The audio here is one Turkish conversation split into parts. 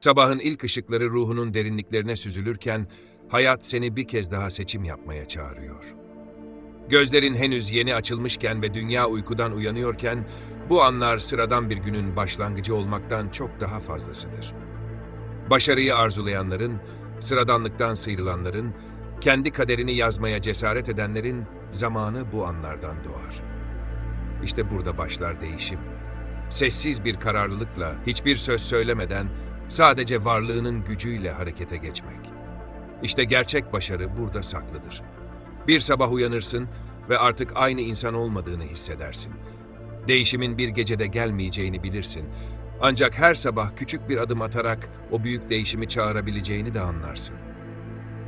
Sabahın ilk ışıkları ruhunun derinliklerine süzülürken, hayat seni bir kez daha seçim yapmaya çağırıyor. Gözlerin henüz yeni açılmışken ve dünya uykudan uyanıyorken, bu anlar sıradan bir günün başlangıcı olmaktan çok daha fazlasıdır. Başarıyı arzulayanların, sıradanlıktan sıyrılanların, kendi kaderini yazmaya cesaret edenlerin zamanı bu anlardan doğar. İşte burada başlar değişim. Sessiz bir kararlılıkla, hiçbir söz söylemeden, sadece varlığının gücüyle harekete geçmek. İşte gerçek başarı burada saklıdır. Bir sabah uyanırsın ve artık aynı insan olmadığını hissedersin. Değişimin bir gecede gelmeyeceğini bilirsin. Ancak her sabah küçük bir adım atarak o büyük değişimi çağırabileceğini de anlarsın.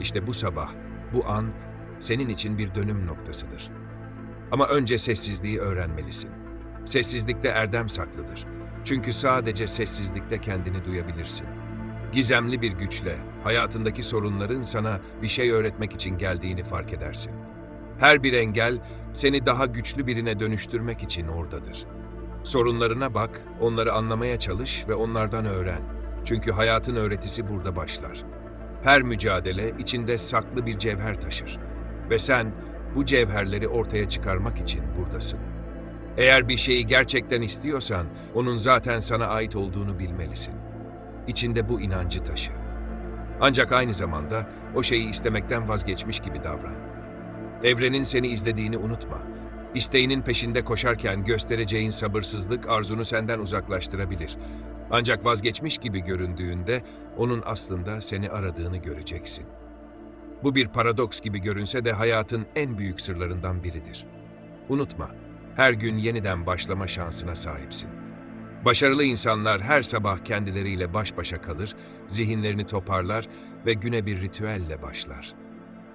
İşte bu sabah, bu an senin için bir dönüm noktasıdır. Ama önce sessizliği öğrenmelisin. Sessizlikte erdem saklıdır. Çünkü sadece sessizlikte kendini duyabilirsin. Gizemli bir güçle hayatındaki sorunların sana bir şey öğretmek için geldiğini fark edersin. Her bir engel seni daha güçlü birine dönüştürmek için oradadır. Sorunlarına bak, onları anlamaya çalış ve onlardan öğren. Çünkü hayatın öğretisi burada başlar. Her mücadele içinde saklı bir cevher taşır. Ve sen bu cevherleri ortaya çıkarmak için buradasın. Eğer bir şeyi gerçekten istiyorsan, onun zaten sana ait olduğunu bilmelisin. İçinde bu inancı taşı. Ancak aynı zamanda o şeyi istemekten vazgeçmiş gibi davran. Evrenin seni izlediğini unutma. İsteğinin peşinde koşarken göstereceğin sabırsızlık arzunu senden uzaklaştırabilir. Ancak vazgeçmiş gibi göründüğünde onun aslında seni aradığını göreceksin. Bu bir paradoks gibi görünse de hayatın en büyük sırlarından biridir. Unutma, her gün yeniden başlama şansına sahipsin. Başarılı insanlar her sabah kendileriyle baş başa kalır, zihinlerini toparlar ve güne bir ritüelle başlar.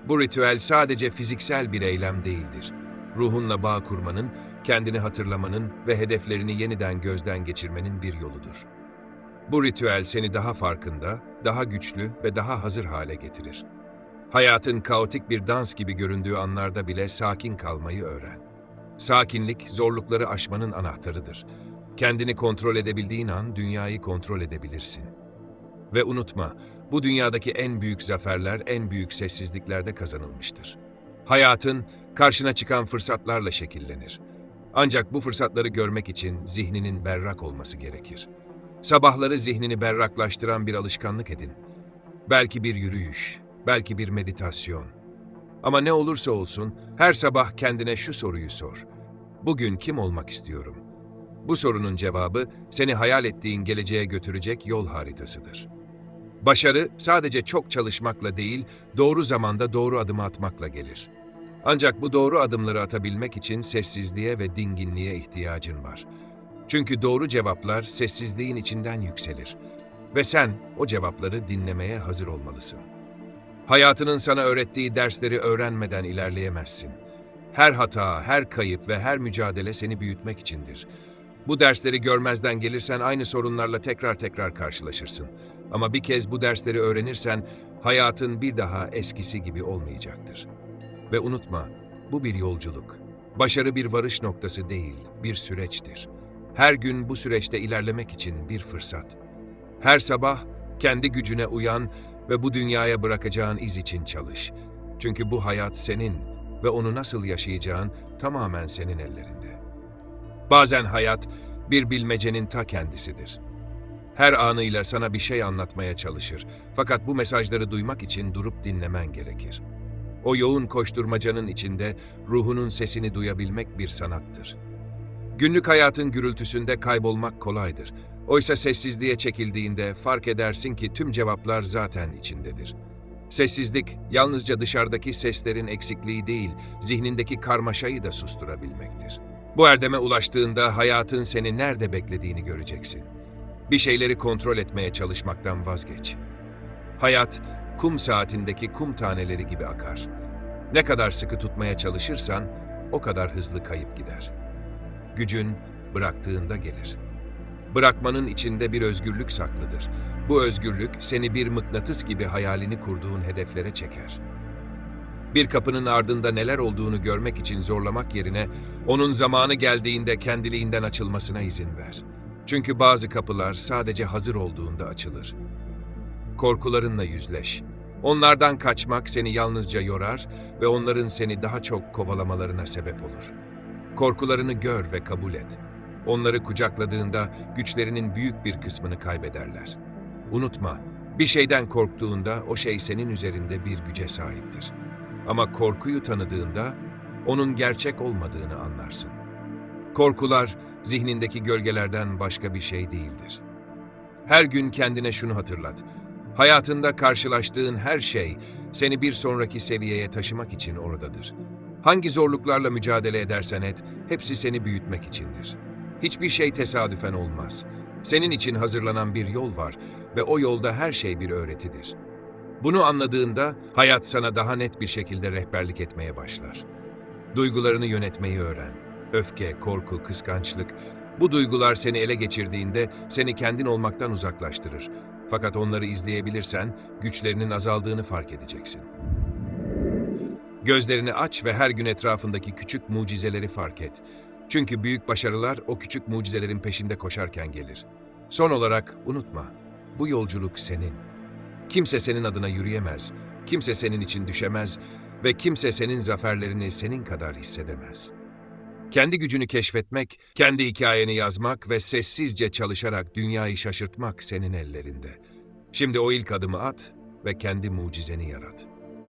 Bu ritüel sadece fiziksel bir eylem değildir. Ruhunla bağ kurmanın, kendini hatırlamanın ve hedeflerini yeniden gözden geçirmenin bir yoludur. Bu ritüel seni daha farkında, daha güçlü ve daha hazır hale getirir. Hayatın kaotik bir dans gibi göründüğü anlarda bile sakin kalmayı öğren. Sakinlik, zorlukları aşmanın anahtarıdır. Kendini kontrol edebildiğin an dünyayı kontrol edebilirsin. Ve unutma, bu dünyadaki en büyük zaferler en büyük sessizliklerde kazanılmıştır. Hayatın karşına çıkan fırsatlarla şekillenir. Ancak bu fırsatları görmek için zihninin berrak olması gerekir. Sabahları zihnini berraklaştıran bir alışkanlık edin. Belki bir yürüyüş, belki bir meditasyon. Ama ne olursa olsun her sabah kendine şu soruyu sor. Bugün kim olmak istiyorum? Bu sorunun cevabı seni hayal ettiğin geleceğe götürecek yol haritasıdır. Başarı sadece çok çalışmakla değil, doğru zamanda doğru adımı atmakla gelir. Ancak bu doğru adımları atabilmek için sessizliğe ve dinginliğe ihtiyacın var. Çünkü doğru cevaplar sessizliğin içinden yükselir ve sen o cevapları dinlemeye hazır olmalısın. Hayatının sana öğrettiği dersleri öğrenmeden ilerleyemezsin. Her hata, her kayıp ve her mücadele seni büyütmek içindir. Bu dersleri görmezden gelirsen aynı sorunlarla tekrar tekrar karşılaşırsın. Ama bir kez bu dersleri öğrenirsen hayatın bir daha eskisi gibi olmayacaktır. Ve unutma, bu bir yolculuk. Başarı bir varış noktası değil, bir süreçtir. Her gün bu süreçte ilerlemek için bir fırsat. Her sabah kendi gücüne uyan ve bu dünyaya bırakacağın iz için çalış. Çünkü bu hayat senin ve onu nasıl yaşayacağın tamamen senin ellerinde. Bazen hayat bir bilmecenin ta kendisidir. Her anıyla sana bir şey anlatmaya çalışır. Fakat bu mesajları duymak için durup dinlemen gerekir. O yoğun koşturmacanın içinde ruhunun sesini duyabilmek bir sanattır. Günlük hayatın gürültüsünde kaybolmak kolaydır. Oysa sessizliğe çekildiğinde fark edersin ki tüm cevaplar zaten içindedir. Sessizlik yalnızca dışarıdaki seslerin eksikliği değil, zihnindeki karmaşayı da susturabilmektir. Bu erdeme ulaştığında hayatın seni nerede beklediğini göreceksin. Bir şeyleri kontrol etmeye çalışmaktan vazgeç. Hayat, kum saatindeki kum taneleri gibi akar. Ne kadar sıkı tutmaya çalışırsan, o kadar hızlı kayıp gider. Gücün bıraktığında gelir. Bırakmanın içinde bir özgürlük saklıdır. Bu özgürlük seni bir mıknatıs gibi hayalini kurduğun hedeflere çeker. Bir kapının ardında neler olduğunu görmek için zorlamak yerine onun zamanı geldiğinde kendiliğinden açılmasına izin ver. Çünkü bazı kapılar sadece hazır olduğunda açılır. Korkularınla yüzleş. Onlardan kaçmak seni yalnızca yorar ve onların seni daha çok kovalamalarına sebep olur. Korkularını gör ve kabul et. Onları kucakladığında güçlerinin büyük bir kısmını kaybederler. Unutma, bir şeyden korktuğunda o şey senin üzerinde bir güce sahiptir. Ama korkuyu tanıdığında onun gerçek olmadığını anlarsın. Korkular zihnindeki gölgelerden başka bir şey değildir. Her gün kendine şunu hatırlat. Hayatında karşılaştığın her şey seni bir sonraki seviyeye taşımak için oradadır. Hangi zorluklarla mücadele edersen et, hepsi seni büyütmek içindir. Hiçbir şey tesadüfen olmaz. Senin için hazırlanan bir yol var ve o yolda her şey bir öğretidir. Bunu anladığında hayat sana daha net bir şekilde rehberlik etmeye başlar. Duygularını yönetmeyi öğren. Öfke, korku, kıskançlık, bu duygular seni ele geçirdiğinde seni kendin olmaktan uzaklaştırır. Fakat onları izleyebilirsen güçlerinin azaldığını fark edeceksin. Gözlerini aç ve her gün etrafındaki küçük mucizeleri fark et. Çünkü büyük başarılar o küçük mucizelerin peşinde koşarken gelir. Son olarak unutma, bu yolculuk senin. Kimse senin adına yürüyemez, kimse senin için düşemez ve kimse senin zaferlerini senin kadar hissedemez. Kendi gücünü keşfetmek, kendi hikayeni yazmak ve sessizce çalışarak dünyayı şaşırtmak senin ellerinde. Şimdi o ilk adımı at ve kendi mucizeni yarat.